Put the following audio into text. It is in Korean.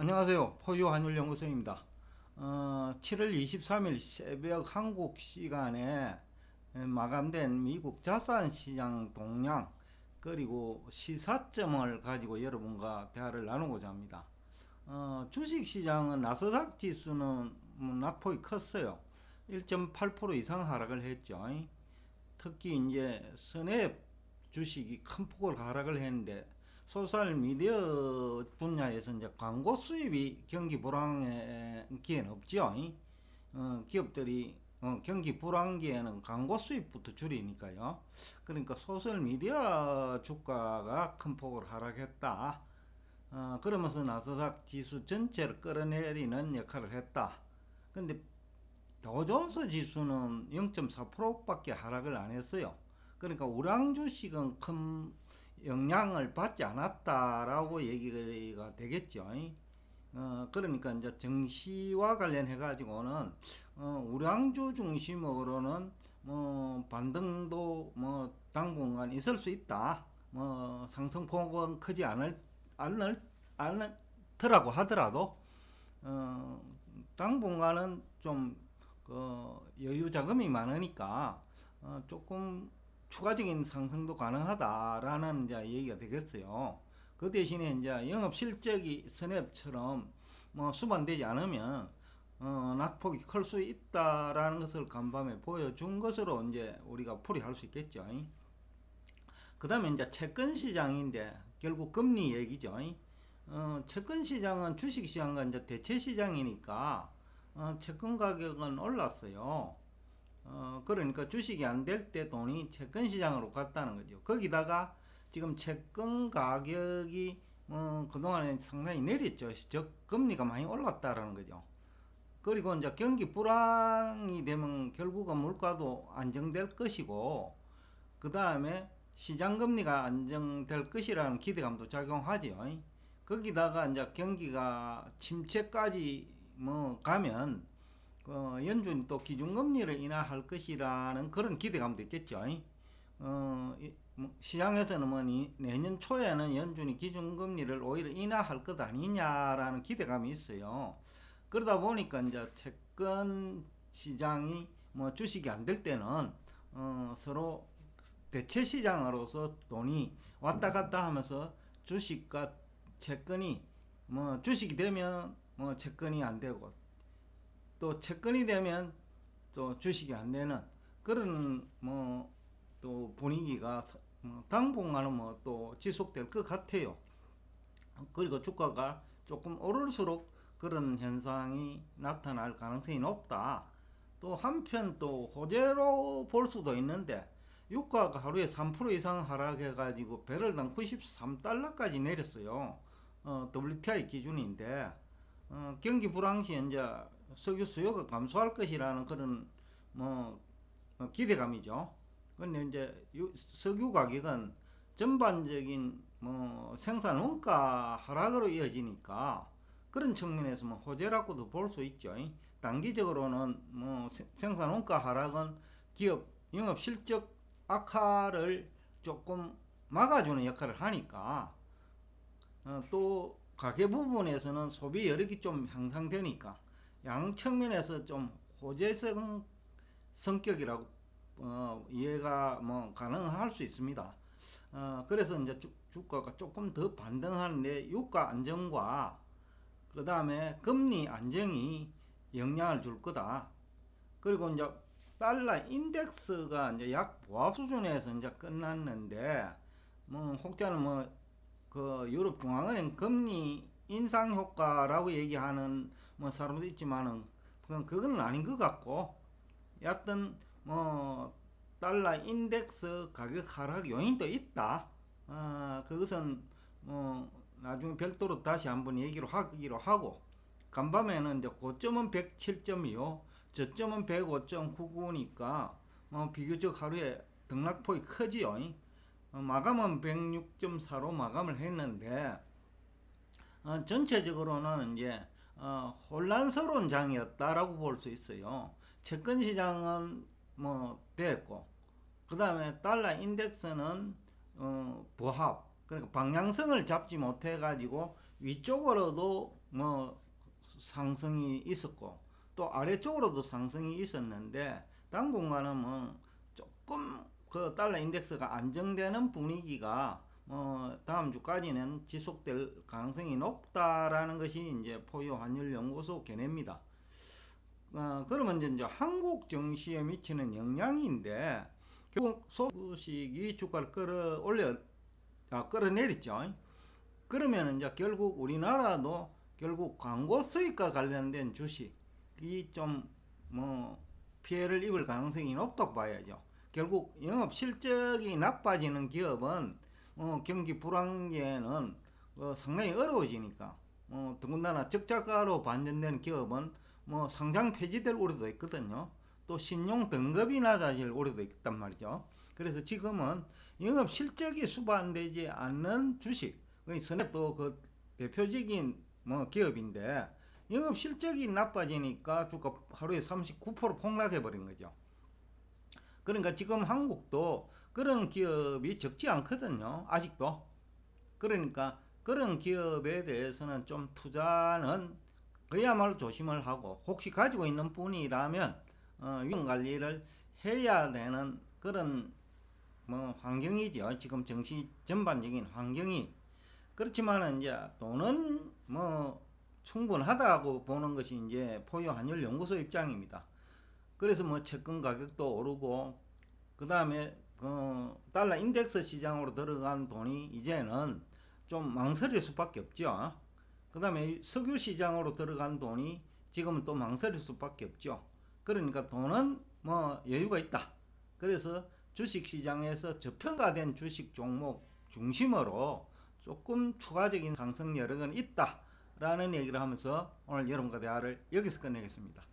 안녕하세요. 포유 환율연구소입니다. 어, 7월 23일 새벽 한국 시간에 마감된 미국 자산 시장 동향 그리고 시사점을 가지고 여러분과 대화를 나누고자 합니다. 어, 주식 시장은 나스닥 지수는 뭐 낙폭이 컸어요. 1.8% 이상 하락을 했죠. 특히 이제 스냅 주식이 큰 폭으로 하락을 했는데 소셜 미디어 분야에서 이제 광고 수입이 경기 불황의 기회는 없죠. 어, 기업들이 어, 경기 불황기에는 광고 수입부터 줄이니까요. 그러니까 소셜 미디어 주가가 큰 폭으로 하락했다. 어, 그러면서 나스닥 지수 전체를 끌어내리는 역할을 했다. 근데 도존스 지수는 0.4%밖에 하락을 안 했어요. 그러니까 우량 주식은 큰 영향을 받지 않았다라고 얘기가 되겠죠. 어, 그러니까 이제 정시와 관련해 가지고는 어, 우량주 중심으로는 뭐 반등도 뭐 당분간 있을 수 있다. 뭐 상승폭은 크지 않을 않을 않더라고 하더라도 어, 당분간은 좀 그 여유 자금이 많으니까 어, 조금 추가적인 상승도 가능하다라는 이제 얘기가 되겠어요. 그 대신에 이제 영업 실적이 스냅처럼 뭐 수반되지 않으면 어, 낙폭이 클 수 있다라는 것을 간밤에 보여준 것으로 이제 우리가 풀이할 수 있겠죠. 그 다음에 이제 채권 시장인데 결국 금리 얘기죠. 어, 채권 시장은 주식 시장과 이제 대체 시장이니까 어, 채권 가격은 올랐어요. 어, 그러니까 주식이 안 될 때 돈이 채권 시장으로 갔다는 거죠. 거기다가 지금 채권 가격이 어, 그동안에 상당히 내렸죠. 즉 금리가 많이 올랐다라는 거죠. 그리고 이제 경기 불황이 되면 결국은 물가도 안정될 것이고 그 다음에 시장 금리가 안정될 것이라는 기대감도 작용하죠. 거기다가 이제 경기가 침체까지 뭐 가면 어, 연준이 또 기준금리를 인하할 것이라는 그런 기대감도 있겠죠. 어, 뭐 시장에서는 뭐 내년 초에는 연준이 기준금리를 오히려 인하할 것 아니냐라는 기대감이 있어요. 그러다 보니까 이제 채권 시장이 뭐 주식이 안 될 때는 어, 서로 대체 시장으로서 돈이 왔다 갔다 하면서 주식과 채권이 뭐 주식이 되면 뭐 채권이 안 되고 또 채권이 되면 또 주식이 안 되는 그런 뭐 또 분위기가 뭐 당분간은 뭐 또 지속될 것 같아요. 그리고 주가가 조금 오를수록 그런 현상이 나타날 가능성이 높다. 또 한편 또 호재로 볼 수도 있는데 유가가 하루에 3% 이상 하락해 가지고 배럴당 93달러까지 내렸어요. 어, WTI 기준인데 어, 경기 불황 시 이제 석유 수요가 감소할 것이라는 그런 뭐 어, 기대감이죠. 근데 이제 석유 가격은 전반적인 뭐 생산 원가 하락으로 이어지니까 그런 측면에서 뭐 호재라고도 볼 수 있죠. 단기적으로는 뭐 생산 원가 하락은 기업 영업 실적 악화를 조금 막아주는 역할을 하니까 어, 또 가계 부분에서는 소비 여력이 좀 향상되니까 양 측면에서 좀 호재성 성격이라고 어, 이해가 뭐 가능할 수 있습니다. 어, 그래서 이제 주, 주가가 조금 더 반등하는데 유가 안정과 그 다음에 금리 안정이 영향을 줄 거다. 그리고 이제 달러 인덱스가 이제 약 보합 수준에서 이제 끝났는데 뭐 혹자는 뭐 그 유럽 중앙은행 금리 인상 효과라고 얘기하는 뭐 사람도 있지만은 그건 그건 아닌 것 같고 여하튼 뭐 달러 인덱스 가격 하락 요인도 있다. 어, 그것은 뭐 나중에 별도로 다시 한번 얘기를 하기로 하고 간밤에는 이제 고점은 107.25 저점은 105.99니까 뭐 비교적 하루에 등락폭이 크지요. 어, 마감은 106.4로 마감을 했는데 어, 전체적으로는 이제 어, 혼란스러운 장이었다라고 볼 수 있어요. 채권 시장은 뭐 됐고 그 다음에 달러 인덱스는 어, 보합 그러니까 방향성을 잡지 못해 가지고 위쪽으로도 뭐 상승이 있었고 또 아래쪽으로도 상승이 있었는데 당분간은 뭐 조금 그 달러 인덱스가 안정되는 분위기가 어 다음 주까지는 지속될 가능성이 높다라는 것이 이제 포유 환율 연구소 견해입니다. 어 그러면 이제 한국 증시에 미치는 영향인데 결국 소식이 주가를 끌어올려 아, 끌어내렸죠. 그러면 이제 결국 우리나라도 결국 광고 수익과 관련된 주식이 좀 뭐 피해를 입을 가능성이 높다고 봐야죠. 결국 영업 실적이 나빠지는 기업은 어, 경기 불황기에는 어, 상당히 어려워지니까 어, 더군다나 적자가로 반전되는 기업은 뭐 상장 폐지될 우려도 있거든요. 또 신용 등급이 낮아질 우려도 있단 말이죠. 그래서 지금은 영업 실적이 수반되지 않는 주식, 선앱도 그 대표적인 뭐 기업인데 영업 실적이 나빠지니까 주가 하루에 39% 폭락해 버린 거죠. 그러니까 지금 한국도 그런 기업이 적지 않거든요. 아직도. 그러니까 그런 기업에 대해서는 좀 투자는 그야말로 조심을 하고 혹시 가지고 있는 분이라면 어, 위험 관리를 해야 되는 그런 뭐 환경이죠. 지금 정치 전반적인 환경이 그렇지만은 이제 돈은 뭐 충분하다고 보는 것이 이제 포유 환율 연구소 입장입니다. 그래서 뭐 채권 가격도 오르고 그 다음에 어, 달러 인덱스 시장으로 들어간 돈이 이제는 좀 망설일 수밖에 없죠. 그 다음에 석유 시장으로 들어간 돈이 지금은 또 망설일 수밖에 없죠. 그러니까 돈은 뭐 여유가 있다. 그래서 주식 시장에서 저평가된 주식 종목 중심으로 조금 추가적인 상승 여력은 있다 라는 얘기를 하면서 오늘 여러분과 대화를 여기서 끝내겠습니다.